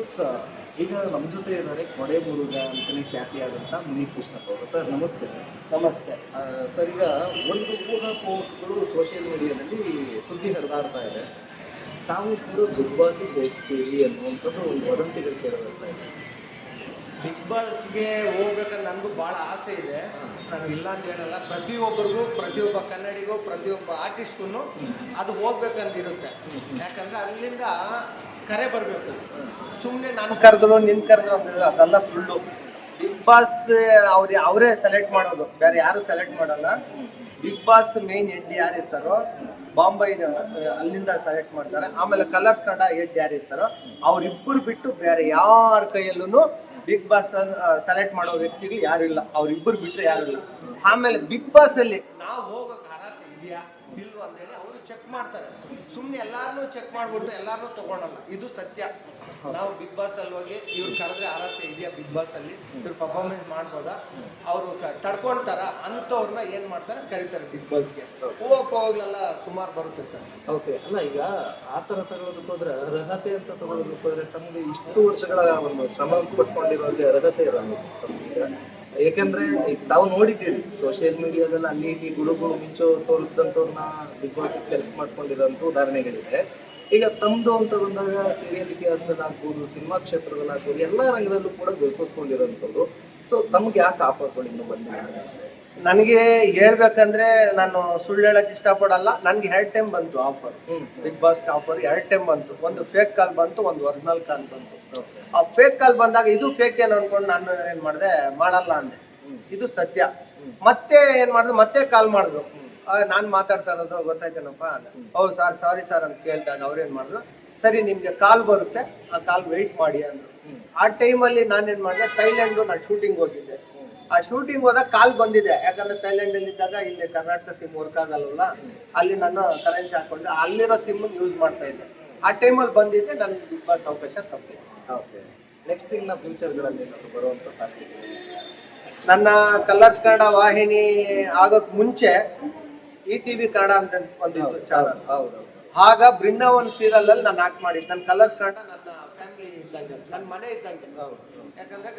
S ಈಗ ನಮ್ಮ ಜೊತೆ ಇದ್ದಾರೆ ಕೊಡೆ ಮುರುಗ ಅಂತಲೇ ಖ್ಯಾತಿಯಾದಂಥ ಮುನಿ ಕೃಷ್ಣಪ್ಪ ಅವರು. ಸರ್ ನಮಸ್ತೆ ಸರ್ ನಮಸ್ತೆ. ಸರ್ ಈಗ ಒಂದು ಊಹಾಪೋಹಗಳು ಸೋಷಿಯಲ್ ಮೀಡಿಯಾದಲ್ಲಿ ಸುದ್ದಿ ಹರಿದಾಡ್ತಾ ಇದೆ. ತಾವು ಕೂಡ ಬಿಗ್ ಬಾಸಿಗೆ ಹೋಗ್ತೀವಿ ಅನ್ನುವಂಥದ್ದು ಒಂದು ವದಂತಿಗಳು ಕೇಳಿಬರ್ತಾ ಇದೆ. ಬಿಗ್ ಬಾಸ್ಗೆ ಹೋಗ್ಬೇಕಂತ ನನಗೂ ಭಾಳ ಆಸೆ ಇದೆ. ನಾನು ಇಲ್ಲ ಅಂತ ಹೇಳಲ್ಲ. ಪ್ರತಿಯೊಬ್ಬರಿಗೂ, ಪ್ರತಿಯೊಬ್ಬ ಕನ್ನಡಿಗೂ, ಪ್ರತಿಯೊಬ್ಬ ಆರ್ಟಿಸ್ಟ್ಗೂ ಅದು ಹೋಗ್ಬೇಕಂತಿರುತ್ತೆ. ಯಾಕಂದ್ರೆ ಅಲ್ಲಿಂದ ಕರೆ ಬರಬೇಕು. ಸುಮ್ಮನೆ ನಾನು ಕರೆದ್ರು ನಿನ್ ಕರೆದ್ರು ಅಂತ ಅದೆಲ್ಲ ಸುಳ್ಳು ಬಿಗ್ ಬಾಸ್ ಅವ್ರು ಅವರೇ ಸೆಲೆಕ್ಟ್ ಮಾಡೋದು. ಬೇರೆ ಯಾರು ಸೆಲೆಕ್ಟ್ ಮಾಡಲ್ಲ. ಬಿಗ್ ಬಾಸ್ ಮೇನ್ ಹೆಡ್ ಯಾರು ಇರ್ತಾರೋ ಬಾಂಬೈ ಅಲ್ಲಿಂದ ಸೆಲೆಕ್ಟ್ ಮಾಡ್ತಾರೆ. ಆಮೇಲೆ ಕಲರ್ಸ್ ಕನ್ನಡ ಹೆಡ್ ಯಾರು ಇರ್ತಾರೋ ಅವ್ರಿಬ್ಬರು ಬಿಟ್ಟು ಬೇರೆ ಯಾರ ಕೈಯಲ್ಲೂ ಬಿಗ್ ಬಾಸ್ ಸೆಲೆಕ್ಟ್ ಮಾಡೋ ವ್ಯಕ್ತಿಗಳು ಯಾರು ಇಲ್ಲ. ಅವ್ರಿಬ್ಬರು ಬಿಟ್ಟರೆ ಯಾರು ಇಲ್ಲ. ಆಮೇಲೆ ಬಿಗ್ ಬಾಸ್ ಅಲ್ಲಿ ನಾವು ಹೋಗೋಕೆ ಅರ್ಹತೆ ಇದೆಯಾ? ಇಲ್ವಾ ಅಂತೇಳಿ ಅವರು ಚೆಕ್ ಮಾಡ್ತಾರೆ. ಸುಮ್ಮನೆ ಎಲ್ಲಾರನ್ನೂ ಚೆಕ್ ಮಾಡ್ಬಿಟ್ಟು ಎಲ್ಲಾರನ್ನೂ ತಗೊಳಲ್ಲ. ಇದು ಸತ್ಯ. ನಾವು ಬಿಗ್ ಬಾಸ್ ಅಲ್ಲಿ ಹೋಗಿ ಇವ್ರು ಕರೆದ್ರೆ ಅರ್ಹತೆ ಇದೆಯಾ ಬಿಗ್ ಬಾಸ್ ಅಲ್ಲಿ? ಇವ್ರು ಪರ್ಫಾರ್ಮೆನ್ಸ್ ಮಾಡ್ಬೋದಾ? ಅವರು ತಡ್ಕೊಂತಾರ ಅಂಥವ್ರನ್ನ ಏನ್ ಮಾಡ್ತಾರೆ? ಕರೀತಾರೆ ಬಿಗ್ ಬಾಸ್ಗೆ ಹೂವಪ್ಪವಾಗ್ಲೆಲ್ಲ ಸುಮಾರು ಬರುತ್ತೆ ಸರ್. ಓಕೆ ಅಲ್ಲ, ಈಗ ಆ ಥರ ತಗೊಳ್ಳೋದಕ್ಕೆ ಹೋದ್ರೆ ಅರ್ಹತೆ ಅಂತ ತಗೊಳ್ಳೋದಕ್ಕೆ ಹೋದ್ರೆ ತಮಗೆ ಇಷ್ಟು ವರ್ಷಗಳ ಒಂದು ಶ್ರಮ ಪಟ್ಕೊಂಡಿರೋರಿಗೆ ಅರ್ಹತೆ ಇರಲ್ಲ. ಯಾಕಂದ್ರೆ ಈಗ ತಾವು ನೋಡಿದ್ದೀರಿ ಸೋಷಿಯಲ್ ಮೀಡಿಯಾದಲ್ಲಿ ಅಲ್ಲಿ ಇಲ್ಲಿ ಗುಡುಗು, ಮಿಂಚು ತೋರಿಸಿದಂಥವ್ರನ್ನ ಬಿಗ್ ಬಾಸ್ ಸೆಲೆಕ್ಟ್ ಮಾಡ್ಕೊಂಡಿರೋಂಥ ಉದಾಹರಣೆಗಳಿದೆ ಈಗ ತಮ್ಮದು ಅಂತ ಬಂದಾಗ ಸೀರಿಯಲ್ ಇತಿಹಾಸದಲ್ಲಿ ಆಗ್ಬೋದು ಸಿನಿಮಾ ಕ್ಷೇತ್ರದಲ್ಲಿ ಆಗ್ಬೋದು ಎಲ್ಲ ರಂಗದಲ್ಲೂ ಕೂಡ ಗುರುತಿಸ್ಕೊಂಡಿರೋಂಥದ್ದು ಸೊ ತಮ್ಗೆ ಯಾಕೆ ಆಫರ್ಗಳು ಇನ್ನೂ ಬಂದಿಲ್ಲ? ನನಗೆ ಹೇಳ್ಬೇಕಂದ್ರೆ ನಾನು ಸುಳ್ಳು ಹೇಳಕ್ ಇಷ್ಟಪಡಲ್ಲ. ನನ್ಗೆ ಎರಡು ಟೈಮ್ ಬಂತು ಆಫರ್ ಬಿಗ್ ಬಾಸ್ ಆಫರ್ ಎರಡು ಟೈಮ್ ಬಂತು. ಒಂದು ಫೇಕ್ ಕಾಲ್ ಬಂತು ಒಂದು ಒರಿಜಿನಲ್ ಕಾಲ್ ಬಂತು. ಆ ಫೇಕ್ ಕಾಲ್ ಬಂದಾಗ ಇದು ಫೇಕ್ ಏನು ಅನ್ಕೊಂಡು ನಾನು ಏನ್ ಮಾಡಿದೆ? ಮಾಡಲ್ಲ ಅಂದೆ. ಇದು ಸತ್ಯ. ಮತ್ತೆ ಏನ್ ಮಾಡಿದ್ರು ಮತ್ತೆ ಕಾಲ್ ಮಾಡಿದ್ರು. ನಾನು ಮಾತಾಡ್ತಾ ಇರೋದು ಗೊತ್ತಾಯ್ತೇನಪ್ಪ ಹೌದು ಸರ್ ಸಾರಿ ಸರ್ ಅಂತ ಕೇಳಿದಾಗ ಅವ್ರೇನ್ ಮಾಡಿದ್ರು? ಸರಿ ನಿಮ್ಗೆ ಕಾಲ್ ಬರುತ್ತೆ. ಆ ಕಾಲ್ ವೆಯ್ಟ್ ಮಾಡಿ ಅಂದ್ರು. ಆ ಟೈಮಲ್ಲಿ ನಾನೇನ್ ಮಾಡಿದೆ? ಥೈಲ್ಯಾಂಡ್ ನಾನು ಶೂಟಿಂಗ್ ಹೋಗಿದ್ದೆ. ಆ ಶೂಟಿಂಗ್ ಹೋದಾಗ ಕಾಲ್ ಬಂದಿದೆ. ಯಾಕಂದ್ರೆ ಥೈಲ್ಯಾಂಡ್ ಅಲ್ಲಿ ಇದ್ದಾಗ ಇಲ್ಲಿ ಕರ್ನಾಟಕ ಸಿಮ್ ವರ್ಕ್ ಆಗಲ್ವಲ್ಲ ಅಲ್ಲಿ ನಾನು ಕರೆನ್ಸಿ ಹಾಕೊಂಡು ಅಲ್ಲಿರೋ ಸಿಮ್ ಯೂಸ್ ಮಾಡ್ತಾ ಇದ್ದೆ. ಆ ಟೈಮಲ್ಲಿ ಬಂದಿದ್ದೆ ನನಗೆ ಬಿಗ್ ಬಾಸ್ ಅವಕಾಶ ತಪ್ಪಿದೆ. ಓಕೆ ನೆಕ್ಸ್ಟ್ ಇನ್ನ ಫ್ಯೂಚರ್ಗಳಲ್ಲಿ ಗಳಲ್ಲಿ ಬರುವಂಥ ಸಾಧ್ಯತೆ? ನನ್ನ ಕಲರ್ಸ್ ಕನ್ನಡ ವಾಹಿನಿ ಆಗೋಕ್ ಮುಂಚೆ ಇ ಟಿ ವಿ ಕನ್ನಡ ಅಂತ ಒಂದಿತ್ತು ಚಾನಲ್ ಹೌದು ಆಗ ಬೃಂದಾವನ್ ಸೀರಿಯಲ್ ಅಲ್ಲಿ ನಾನು ಆಕ್ಟ್ ಮಾಡಿದ್ದು. ನನ್ನ ಕಲರ್ಸ್ ಕನ್ನಡ ನನ್ನ ಫ್ಯಾಮಿಲಿ ಇದ್ದಂಗೆ ನನ್ನ ಮನೆ ಇದ್ದಂಗೆ. ಯಾಕಂದ್ರೆ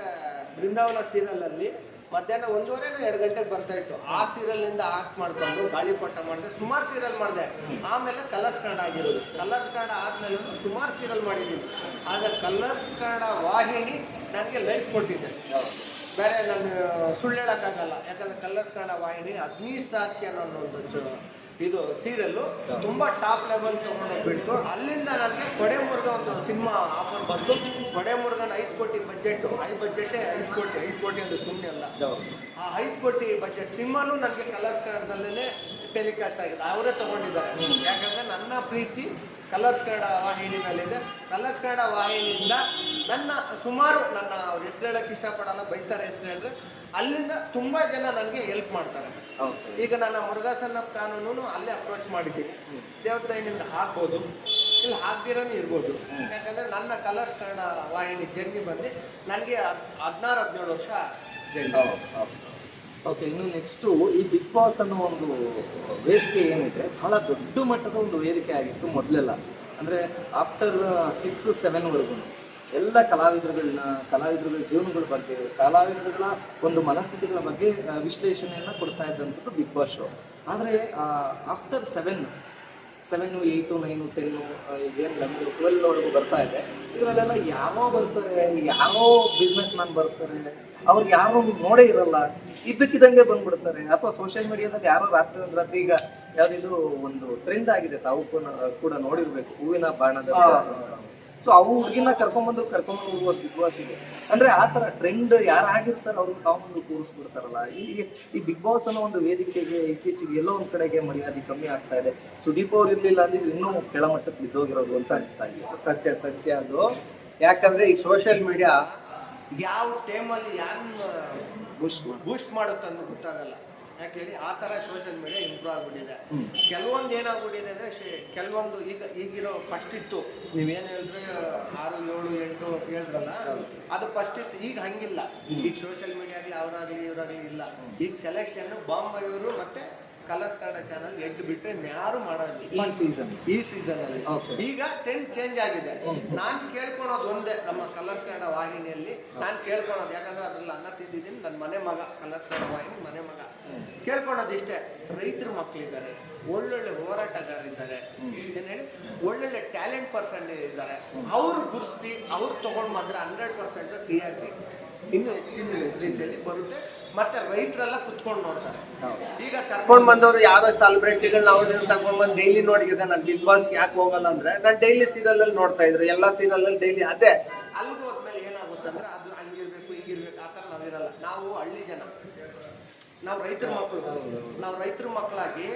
ಬೃಂದಾವನ ಸೀರಿಯಲ್ ಅಲ್ಲಿ ಮಧ್ಯಾಹ್ನ ಒಂದೂವರೆ ಎರಡು ಗಂಟೆಗೆ ಬರ್ತಾ ಇತ್ತು. ಆ ಸೀರಿಯಲ್ ಇಂದ ಆಕ್ಟ್ ಮಾಡ್ಕೊಂಡು ಗಾಳಿಪಟ ಮಾಡಿದೆ, ಸುಮಾರು ಸೀರಿಯಲ್ ಮಾಡಿದೆ. ಆಮೇಲೆ ಕಲರ್ಸ್ ಕನ್ನಡ ಆಗಿರೋದು. ಕಲರ್ಸ್ ಕನ್ನಡ ಆದ್ಮೇಲೆ ಸುಮಾರು ಸೀರಿಯಲ್ ಮಾಡಿದ್ದೀನಿ ಆಗ ಕಲರ್ಸ್ ಕನ್ನಡ ವಾಹಿನಿ ನನಗೆ ಲೈಫ್ ಕೊಟ್ಟಿದೆ. ಬೇರೆ ನಾನು ಸುಳ್ಳು ಹೇಳಕ್ಕಾಗಲ್ಲ ಯಾಕಂದ್ರೆ ಕಲರ್ಸ್ ಕನ್ನಡ ವಾಹಿನಿ ಅಗ್ನಿ ಸಾಕ್ಷಿ ಅನ್ನೋ ಒಂದು ಇದು ಸೀರಿಯಲ್ಲು ತುಂಬಾ ಟಾಪ್ ಲೆವೆಲ್ ತಗೊಂಡೋಗ್ಬಿಡ್ತು ಅಲ್ಲಿಂದ ನನಗೆ ಕೊಡೆಮುರ್ಗ ಒಂದು ಸಿನಿಮಾ ಆಫರ್ ಬಂತು. ಕೊಡೆಮುರ್ಗನ ಐದು ಕೋಟಿ ಬಜೆಟ್ ಐದು ಬಜೆಟೇ ಐದು ಕೋಟಿ ಐದು ಕೋಟಿ ಅಂದ್ರೆ ಸುಮ್ಮನೆ ಅಲ್ಲ. ಆ ಐದು ಕೋಟಿ ಬಜೆಟ್ ಸಿನಿಮಾನು ನನಗೆ ಕಲರ್ಸ್ ಕನ್ನಡದಲ್ಲೇ ಟೆಲಿಕಾಸ್ಟ್ ಆಗಿದೆ. ಅವರೇ ತಗೊಂಡಿದ್ದಾರೆ. ಯಾಕಂದ್ರೆ ನನ್ನ ಪ್ರೀತಿ ಕಲರ್ಸ್ ಕನ್ನಡ ವಾಹಿನಿ ಮೇಲಿದೆ. ಕಲರ್ಸ್ ಕನ್ನಡ ವಾಹಿನಿಯಿಂದ ನನ್ನ ಸುಮಾರು ನನ್ನ ಅವ್ರ ಹೆಸರು ಹೇಳಕ್ಕೆ ಇಷ್ಟಪಡಲ್ಲ ಬೈತಾರೆ ಹೆಸರು ಹೇಳಿದ್ರೆ ಅಲ್ಲಿಂದ ತುಂಬ ಜನ ನನಗೆ ಹೆಲ್ಪ್ ಮಾಡ್ತಾರೆ. ಈಗ ನನ್ನ ಮುರುಘಾಸನ ಕಾನೂನು ಅಲ್ಲೇ ಅಪ್ರೋಚ್ ಮಾಡಿದ್ದೀನಿ. ದೇವತಾಯಿನಿಂದ ಹಾಕ್ಬೋದು ಇಲ್ಲ ಹಾಕ್ದಿರೋನು ಇರ್ಬೋದು. ಯಾಕಂದ್ರೆ ನನ್ನ ಕಲರ್ಸ್ ಕನ್ನಡ ವಾಹಿನಿ ಜರ್ನಿ ಬಂದು ನನಗೆ ಹದಿನಾರು ಹದಿನೇಳು ವರ್ಷ ಓಕೆ ಇನ್ನು ನೆಕ್ಸ್ಟು ಈ ಬಿಗ್ ಬಾಸ್ ಅನ್ನೋ ಒಂದು ವೇದಿಕೆ ಏನಿದೆ ಬಹಳ ದೊಡ್ಡ ಮಟ್ಟದ ಒಂದು ವೇದಿಕೆ ಆಗಿತ್ತು ಮೊದಲೆಲ್ಲ. ಅಂದರೆ ಆಫ್ಟರ್ ಸಿಕ್ಸ್ ಸೆವೆನ್ವರೆಗೂ ಎಲ್ಲ ಕಲಾವಿದರುಗಳನ್ನ ಕಲಾವಿದರುಗಳ ಜೀವನಗಳ ಬಗ್ಗೆ ಕಲಾವಿದರುಗಳ ಒಂದು ಮನಸ್ಥಿತಿಗಳ ಬಗ್ಗೆ ವಿಶ್ಲೇಷಣೆಯನ್ನು ಕೊಡ್ತಾ ಇದ್ದಂಥದ್ದು ಬಿಗ್ ಬಾಸ್ ಶೋ ಆದರೆ after seven seven eight nine ten ಏನು ಲೆವೆನ್ ಟ್ವೆಲ್ವರೆಗೂ ಬರ್ತಾ ಇದೆ. ಇದರಲ್ಲೆಲ್ಲ ಯಾವೋ ಬರ್ತಾರೆ ಯಾವೋ ಬಿಸ್ನೆಸ್ ಮ್ಯಾನ್ ಬರ್ತಾರೆ ಅವ್ರಿಗೆ ಯಾರು ನೋಡೇ ಇರಲ್ಲ. ಇದ್ದಕ್ಕಿದ್ದಂಗೆ ಬಂದ್ಬಿಡ್ತಾರೆ. ಅಥವಾ ಸೋಷಿಯಲ್ ಮೀಡಿಯಾದಲ್ಲಿ ಯಾರೋ ರಾತ್ರಿ ಒಂದು ರಾತ್ರಿ ಈಗ ಯಾವ್ದಿದು ಒಂದು ಟ್ರೆಂಡ್ ಆಗಿದೆ ತಾವು ಕೂಡ ಕೂಡ ನೋಡಿರ್ಬೇಕು. ಹೂವಿನ ಬಾಣದ ಸೊ ಅವು ಹುಡುಗಿನ ಕರ್ಕೊಂಬಂದ್ರು ಕರ್ಕೊಂಬಂದು ಹೋಗುವ ಬಿಗ್ ಬಾಸ್ ಇದೆ ಅಂದ್ರೆ ಆ ತರ ಟ್ರೆಂಡ್ ಯಾರು ಆಗಿರ್ತಾರೆ ಅವ್ರನ್ನ ತಾವು ಕೂರಿಸ್ಬಿಡ್ತಾರಲ್ಲ. ಈ ಈ ಬಿಗ್ ಬಾಸ್ ಅನ್ನೋ ಒಂದು ವೇದಿಕೆಗೆ ಇತ್ತೀಚೆಗೆ ಎಲ್ಲೋ ಒಂದ್ ಕಡೆಗೆ ಮರ್ಯಾದೆ ಕಮ್ಮಿ ಆಗ್ತಾ ಇದೆ. ಸುದೀಪ್ ಅವ್ರು ಇರ್ಲಿಲ್ಲ ಅಂದ್ರೆ ಇನ್ನೂ ಕೆಳಮಟ್ಟಕ್ಕೆ ಬಿದ್ದೋಗಿರೋದು ಅಂತ ಅನಿಸ್ತಾ ಇದೆ. ಸತ್ಯ ಸತ್ಯ ಅದು. ಯಾಕಂದ್ರೆ ಈ ಸೋಷಿಯಲ್ ಮೀಡಿಯಾ ಯಾವ ಟೈಮಲ್ಲಿ ಯಾರನ್ನ ಬೂಸ್ಟ್ ಬೂಸ್ಟ್ ಮಾಡುತ್ತೆ ಅನ್ನೋ ಗೊತ್ತಾಗಲ್ಲ. ಯಾಕೆ ಹೇಳಿ? ಆ ಥರ ಸೋಷಿಯಲ್ ಮೀಡಿಯಾ ಆಗ್ಬಿಟ್ಟಿದೆ. ಕೆಲವೊಂದು ಏನಾಗ್ಬಿಟ್ಟಿದೆ ಅಂದ್ರೆ ಕೆಲವೊಂದು ಈಗ ಈಗಿರೋ ಫಸ್ಟ್ ಇತ್ತು. ನೀವೇನು ಹೇಳಿದ್ರೆ ಆರು ಏಳು ಎಂಟು ಹೇಳಿದ್ರಲ್ಲ? ಅದು ಫಸ್ಟ್ ಇತ್ತು ಈಗ ಹಂಗಿಲ್ಲ. ಈಗ ಸೋಷಿಯಲ್ ಮೀಡಿಯಾಗಲಿ ಅವರಾಗಲಿ ಇವರಾಗಲಿ ಇಲ್ಲ. ಈಗ ಸೆಲೆಕ್ಷನ್ ಬಾಂಬೆಯವರು ಮತ್ತೆ ಕಲರ್ಸ್ ಕನ್ನಡ ಚಾನಲ್ ಎಡ್ ಬಿಟ್ರೆ ಯಾರು ಮಾಡೋದಿಲ್ಲ ಈ ಸೀಸನ್ ಈ ಸೀಸನ್ ಅಲ್ಲಿ. ಈಗ ಟ್ರೆಂಡ್ ಚೇಂಜ್ ಆಗಿದೆ. ನಾನು ಕೇಳ್ಕೊಳೋದು ಒಂದೇ ನಮ್ಮ ಕಲರ್ಸ್ ಕನ್ನಡ ವಾಹಿನಿಯಲ್ಲಿ. ನಾನು ಕೇಳ್ಕೊಳೋದು ಯಾಕಂದ್ರೆ ಅದ್ರಲ್ಲಿ ಅನ್ನ ತಿಂದಿದ್ದೀನಿ. ನನ್ನ ಮನೆ ಮಗ ಕಲರ್ಸ್ ಕನ್ನಡ ವಾಹಿನಿ ಮನೆ ಮಗ. ಕೇಳ್ಕೊಳೋದು ಇಷ್ಟೇ. ರೈತರ ಮಕ್ಕಳಿದ್ದಾರೆ ಒಳ್ಳೊಳ್ಳೆ ಹೋರಾಟಗಾರರಿದ್ದಾರೆ ಏನ್ ಹೇಳಿ? ಒಳ್ಳೊಳ್ಳೆ ಟ್ಯಾಲೆಂಟ್ ಪರ್ಸನ್ ಇದ್ದಾರೆ. ಅವ್ರು ಗುರುತಿಸಿ ಅವ್ರು ತಗೊಂಡ್ ಮಾತ್ರ hundred percent T R P ಇನ್ನು ಹೆಚ್ಚಿನ ರೀತಿಯಲ್ಲಿ ಬರುತ್ತೆ. ಮತ್ತೆ ರೈತರೆಲ್ಲ ಕುತ್ಕೊಂಡು ನೋಡ್ತಾರೆ. ಈಗ ಕರ್ಕೊಂಡು ಬಂದವರು ಯಾರೋ ಸೆಲೆಬ್ರಿಟಿಗಳನ್ನ ನಾವು ಕರ್ಕೊಂಡು ಬಂದು ಡೈಲಿ ನೋಡಿದ್ರೆ ನಾನು ಬಿಗ್ ಬಾಸ್ ಯಾಕೆ ಹೋಗಲ್ಲ ಅಂದ್ರೆ ನಾನು ಡೈಲಿ ಸೀರಿಯಲ್ ಅಲ್ಲಿ ನೋಡ್ತಾ ಇದ್ರು ಎಲ್ಲ ಸೀರಿಯಲ್ ಅಲ್ಲಿ ಡೈಲಿ ಅದೇ. ಅಲ್ಲಿಗೆ ಹೋದ್ಮೇಲೆ ಏನಾಗುತ್ತೆ ಅಂದ್ರೆ ಅದು ಹಂಗಿರ್ಬೇಕು ಹೀಗಿರ್ಬೇಕು ಆ ಥರ ನಾವಿರಲ್ಲ ನಾವು ಹಳ್ಳಿ ಜನ. ನಾವು ರೈತರ ಮಕ್ಕಳು ನಾವು ರೈತರ ಮಕ್ಕಳಾಗಿ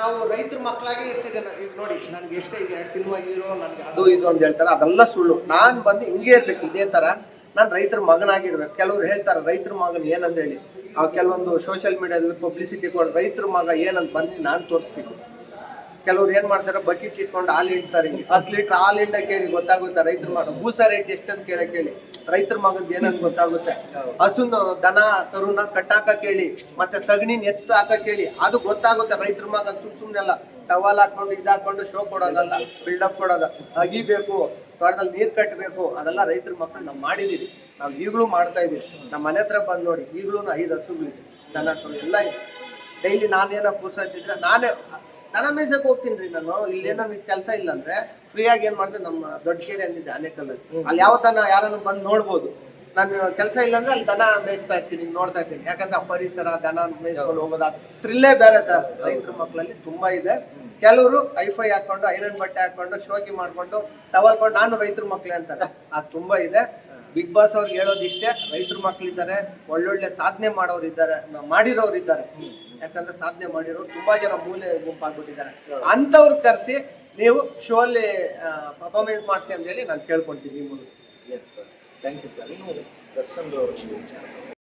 ನಾವು ರೈತರ ಮಕ್ಕಳಾಗಿ ಇರ್ತೀರಿ ಈಗ ನೋಡಿ ನನ್ಗೆ ಎಷ್ಟೇ ಈಗ ಸಿನಿಮಾ ಹೀರೋ ನನಗೆ ಅದು ಇದು ಅಂತ ಹೇಳ್ತಾರೆ ಅದೆಲ್ಲ ಸುಳ್ಳು. ನಾನು ಬಂದು ಹಿಂಗೆ ಇರ್ಬೇಕು ಇದೇ ತರ ನಾನು ರೈತರ ಮಗನಾಗಿರ್ಬೇಕು. ಕೆಲವ್ರು ಹೇಳ್ತಾರೆ, ರೈತರ ಮಗನ್ ಏನಂತ ಹೇಳಿ ಆ ಕೆಲವೊಂದು ಸೋಷಿಯಲ್ ಮೀಡಿಯಾದಲ್ಲಿ ಪಬ್ಲಿಸಿಟಿ ಕೊಡ್, ರೈತರ ಮಗ ಏನಂತ ಬಂದು ನಾನು ತೋರಿಸ್ಬೇಕು ಕೆಲವ್ರು ಏನ್ ಮಾಡ್ತಾರೆ ಬಕೆಟ್ ಇಟ್ಕೊಂಡು ಹಾಲು ಹಿಂಡ್ತಾರೆ. ಹತ್ತು ಲೀಟರ್ ಹಾಲು ಹಿಂಡ ಕೇಳಿ ಗೊತ್ತಾಗುತ್ತೆ, ರೈತರು ಮಗ ಭೂಸ ರೇಟ್ ಎಷ್ಟಂತ ಕೇಳ ಕೇಳಿ. ರೈತರ ಮಗದ್ ಏನಂತ ಗೊತ್ತಾಗುತ್ತೆ? ಹಸುನ ದನ ಕರುನ ಕಟ್ಟಾಕ ಕೇಳಿ, ಮತ್ತೆ ಸಗಣಿನ ಎತ್ತು ಹಾಕ ಕೇಳಿ. ಅದು ಗೊತ್ತಾಗುತ್ತೆ ರೈತರ ಮಗ ಸುಮ್ ಸುಮ್ನೆಲ್ಲ. ಟವಲ್ ಹಾಕೊಂಡು ಇದಾಕೊಂಡು ಶೋ ಕೊಡೋದಲ್ಲ ಬಿಲ್ಡಪ್ ಕೊಡೋದ ಅಗಿಬೇಕು, ತೋಟದಲ್ಲಿ ನೀರ್ ಕಟ್ಟಬೇಕು ಅದೆಲ್ಲ ರೈತರ ಮಕ್ಕಳು ನಾವು ಮಾಡಿದೀವಿ. ನಾವು ಈಗಲೂ ಮಾಡ್ತಾ ಇದೀವಿ. ನಮ್ಮ ಮನೆ ಹತ್ರ ಬಂದು ನೋಡಿ ಈಗಲೂ ಐದು ಹಸುಗಳಿದೆ. ದನ ಕರು ಎಲ್ಲ ಇದೆ. ಡೈಲಿ ನಾನೇನೋ ಕೂರ್ಸತ್ತಿದ್ರೆ ನಾನೇ ದನ ಮೇಯ್ಸಕ್ ಹೋಗ್ತೀನಿ ರೀ ನಾನು. ಇಲ್ಲಿ ನನಗೆ ಕೆಲಸ ಇಲ್ಲ ಅಂದ್ರೆ ಫ್ರೀಯಾಗಿ ಏನ್ ಮಾಡ್ತೀನಿ ನಮ್ಮ ದೊಡ್ಡ ಕೆರೆ ಅಂದಿದ್ದೆ ಆನೇಕಲ್ಲಲ್ಲಿ ಅಲ್ಲಿ. ಯಾವ ತನ ಯಾರನ್ನು ಬಂದು ನೋಡ್ಬೋದು. ನಾನು ಕೆಲಸ ಇಲ್ಲ ಅಂದ್ರೆ ಅಲ್ಲಿ ದನ ಮೇಯಿಸ್ತಾ ಇರ್ತೀನಿ ನೋಡ್ತಾ ಇರ್ತೀನಿ. ಯಾಕಂದ್ರೆ ಆ ಪರಿಸರ ದನ ಮೇಯಿಸ್ಕೊಂಡು ಹೋಗೋದ ಥ್ರಿಲ್ಲೇ ಬೇರೆ ಸರ್. ರೈತರ ಮಕ್ಕಳಲ್ಲಿ ತುಂಬಾ ಇದೆ. ಕೆಲವರು ಐಫೈ ಹಾಕೊಂಡು ಐರನ್ ಬಟ್ಟೆ ಹಾಕೊಂಡು ಶೋಕಿ ಮಾಡ್ಕೊಂಡು ಟವಲ್ಕೊಂಡು ನಾನು ರೈತರ ಮಕ್ಳೇ ಅಂತಾರೆ. ಅದು ತುಂಬಾ ಇದೆ. ಬಿಗ್ ಬಾಸ್ ಅವ್ರಿಗೆ ಹೇಳೋದಿಷ್ಟೇ ರೈತರ ಮಕ್ಳಿದ್ದಾರೆ ಒಳ್ಳೊಳ್ಳೆ ಸಾಧನೆ ಮಾಡೋರು ಇದ್ದಾರೆ ಮಾಡಿರೋರು ಇದ್ದಾರೆ ಯಾಕಂದ್ರೆ ಸಾಧನೆ ಮಾಡಿರೋ ತುಂಬಾ ಜನ ಮೂಲೆ ಗುಂಪಾಗ್ಬಿಟ್ಟಿದ್ದಾರೆ. ಅಂತವ್ರು ಕರೆಸಿ ನೀವು ಶೋ ಅಲ್ಲಿ ಪರ್ಫಾರ್ಮೆನ್ಸ್ ಮಾಡಿಸಿ ಅಂತ ಹೇಳಿ ನಾನು ಕೇಳ್ಕೊಂತೀನಿ ನಿಮ್ಮ yes sir thank you sir ಇನ್ನು ದರ್ಶನ್